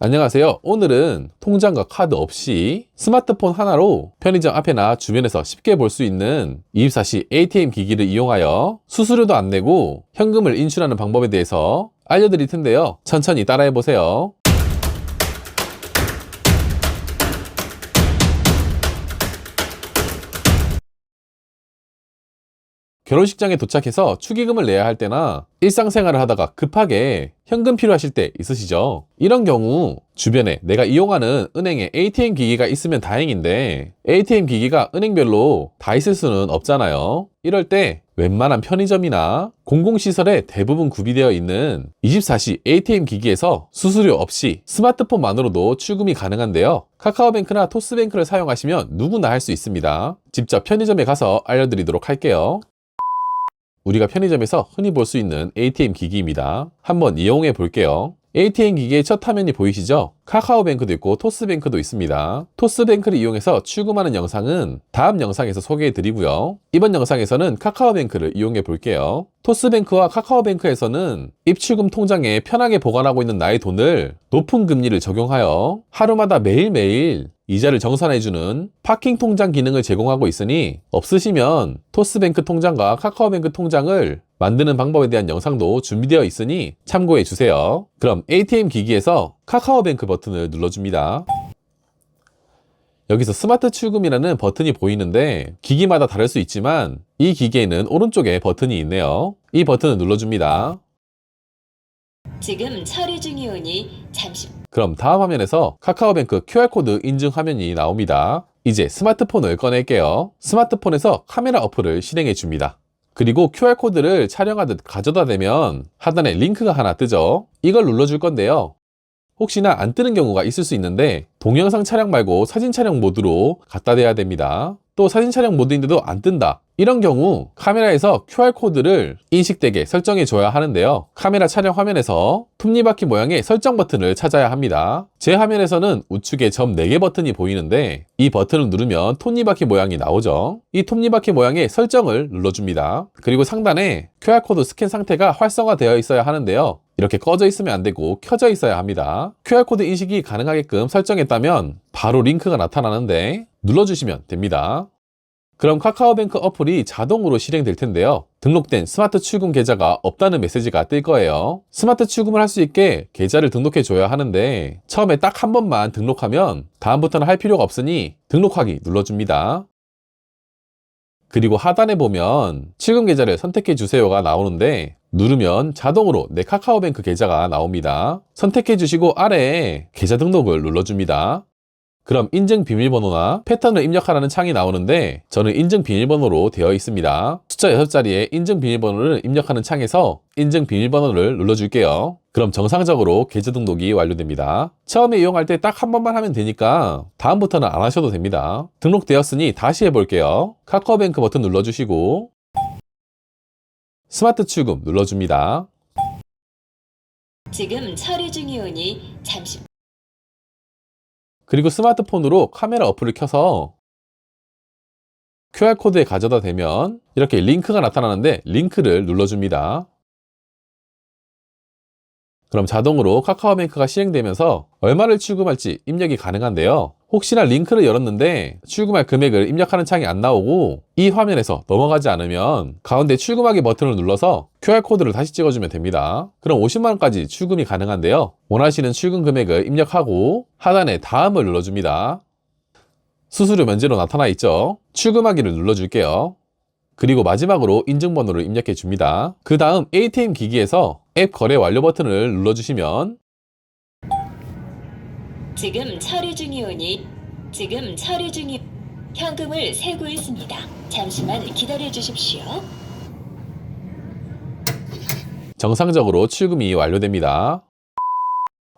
안녕하세요. 오늘은 통장과 카드 없이 스마트폰 하나로 편의점 앞에나 주변에서 쉽게 볼 수 있는 24시 ATM 기기를 이용하여 수수료도 안 내고 현금을 인출하는 방법에 대해서 알려드릴 텐데요. 천천히 따라해 보세요. 결혼식장에 도착해서 축의금을 내야 할 때나 일상생활을 하다가 급하게 현금 필요하실 때 있으시죠? 이런 경우 주변에 내가 이용하는 은행에 ATM 기기가 있으면 다행인데 ATM 기기가 은행별로 다 있을 수는 없잖아요. 이럴 때 웬만한 편의점이나 공공시설에 대부분 구비되어 있는 24시 ATM 기기에서 수수료 없이 스마트폰만으로도 출금이 가능한데요. 카카오뱅크나 토스뱅크를 사용하시면 누구나 할 수 있습니다. 직접 편의점에 가서 알려드리도록 할게요. 우리가 편의점에서 흔히 볼 수 있는 ATM 기기입니다. 한번 이용해 볼게요. ATM 기기의 첫 화면이 보이시죠? 카카오뱅크도 있고 토스뱅크도 있습니다. 토스뱅크를 이용해서 출금하는 영상은 다음 영상에서 소개해 드리고요. 이번 영상에서는 카카오뱅크를 이용해 볼게요. 토스뱅크와 카카오뱅크에서는 입출금 통장에 편하게 보관하고 있는 나의 돈을 높은 금리를 적용하여 하루마다 매일매일 이자를 정산해주는 파킹 통장 기능을 제공하고 있으니 없으시면 토스뱅크 통장과 카카오뱅크 통장을 만드는 방법에 대한 영상도 준비되어 있으니 참고해 주세요. 그럼 ATM 기기에서 카카오뱅크 버튼을 눌러줍니다. 여기서 스마트 출금이라는 버튼이 보이는데 기기마다 다를 수 있지만 이 기기에는 오른쪽에 버튼이 있네요. 이 버튼을 눌러줍니다. 지금 처리 중이오니 잠시 그럼 다음 화면에서 카카오뱅크 QR코드 인증 화면이 나옵니다. 이제 스마트폰을 꺼낼게요. 스마트폰에서 카메라 어플을 실행해 줍니다. 그리고 QR코드를 촬영하듯 가져다 대면 하단에 링크가 하나 뜨죠. 이걸 눌러줄 건데요. 혹시나 안 뜨는 경우가 있을 수 있는데 동영상 촬영 말고 사진 촬영 모드로 갖다 대야 됩니다. 또 사진 촬영 모드인데도 안 뜬다. 이런 경우 카메라에서 QR코드를 인식되게 설정해 줘야 하는데요. 카메라 촬영 화면에서 톱니바퀴 모양의 설정 버튼을 찾아야 합니다. 제 화면에서는 우측에 점 4개 버튼이 보이는데 이 버튼을 누르면 톱니바퀴 모양이 나오죠. 이 톱니바퀴 모양의 설정을 눌러줍니다. 그리고 상단에 QR코드 스캔 상태가 활성화되어 있어야 하는데요. 이렇게 꺼져 있으면 안 되고 켜져 있어야 합니다. QR코드 인식이 가능하게끔 설정했다면 바로 링크가 나타나는데 눌러주시면 됩니다. 그럼 카카오뱅크 어플이 자동으로 실행될 텐데요. 등록된 스마트 출금 계좌가 없다는 메시지가 뜰 거예요. 스마트 출금을 할 수 있게 계좌를 등록해 줘야 하는데 처음에 딱 한 번만 등록하면 다음부터는 할 필요가 없으니 등록하기 눌러줍니다. 그리고 하단에 보면 출금 계좌를 선택해 주세요가 나오는데 누르면 자동으로 내 카카오뱅크 계좌가 나옵니다. 선택해 주시고 아래에 계좌 등록을 눌러줍니다. 그럼 인증 비밀번호나 패턴을 입력하라는 창이 나오는데 저는 인증 비밀번호로 되어 있습니다. 숫자 6자리에 인증 비밀번호를 입력하는 창에서 인증 비밀번호를 눌러줄게요. 그럼 정상적으로 계좌 등록이 완료됩니다. 처음에 이용할 때 딱 한 번만 하면 되니까 다음부터는 안 하셔도 됩니다. 등록되었으니 다시 해볼게요. 카카오뱅크 버튼 눌러주시고 스마트 출금 눌러줍니다. 지금 처리 중이오니 잠시 그리고 스마트폰으로 카메라 어플을 켜서 QR코드에 가져다 대면 이렇게 링크가 나타나는데 링크를 눌러줍니다. 그럼 자동으로 카카오뱅크가 실행되면서 얼마를 출금할지 입력이 가능한데요. 혹시나 링크를 열었는데 출금할 금액을 입력하는 창이 안 나오고 이 화면에서 넘어가지 않으면 가운데 출금하기 버튼을 눌러서 QR코드를 다시 찍어주면 됩니다. 그럼 50만원까지 출금이 가능한데요. 원하시는 출금 금액을 입력하고 하단에 다음을 눌러줍니다. 수수료 면제로 나타나 있죠. 출금하기를 눌러줄게요. 그리고 마지막으로 인증번호를 입력해 줍니다. 그 다음 ATM 기기에서 앱 거래 완료 버튼을 눌러주시면 지금 처리 중이오니 지금 처리 중이 현금을 세고 있습니다. 잠시만 기다려 주십시오. 정상적으로 출금이 완료됩니다.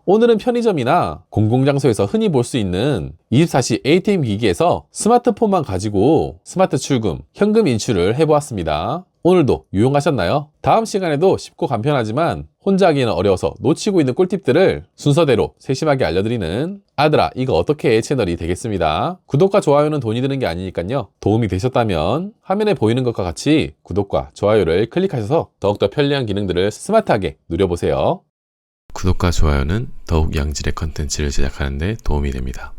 오늘은 편의점이나 공공장소에서 흔히 볼 수 있는 24시 ATM 기기에서 스마트폰만 가지고 스마트 출금, 현금 인출을 해보았습니다. 오늘도 유용하셨나요? 다음 시간에도 쉽고 간편하지만 혼자 하기는 어려워서 놓치고 있는 꿀팁들을 순서대로 세심하게 알려드리는 아들아 이거 어떻게 해 채널이 되겠습니다. 구독과 좋아요는 돈이 드는 게 아니니까요. 도움이 되셨다면 화면에 보이는 것과 같이 구독과 좋아요를 클릭하셔서 더욱더 편리한 기능들을 스마트하게 누려보세요. 구독과 좋아요는 더욱 양질의 컨텐츠를 제작하는 데 도움이 됩니다.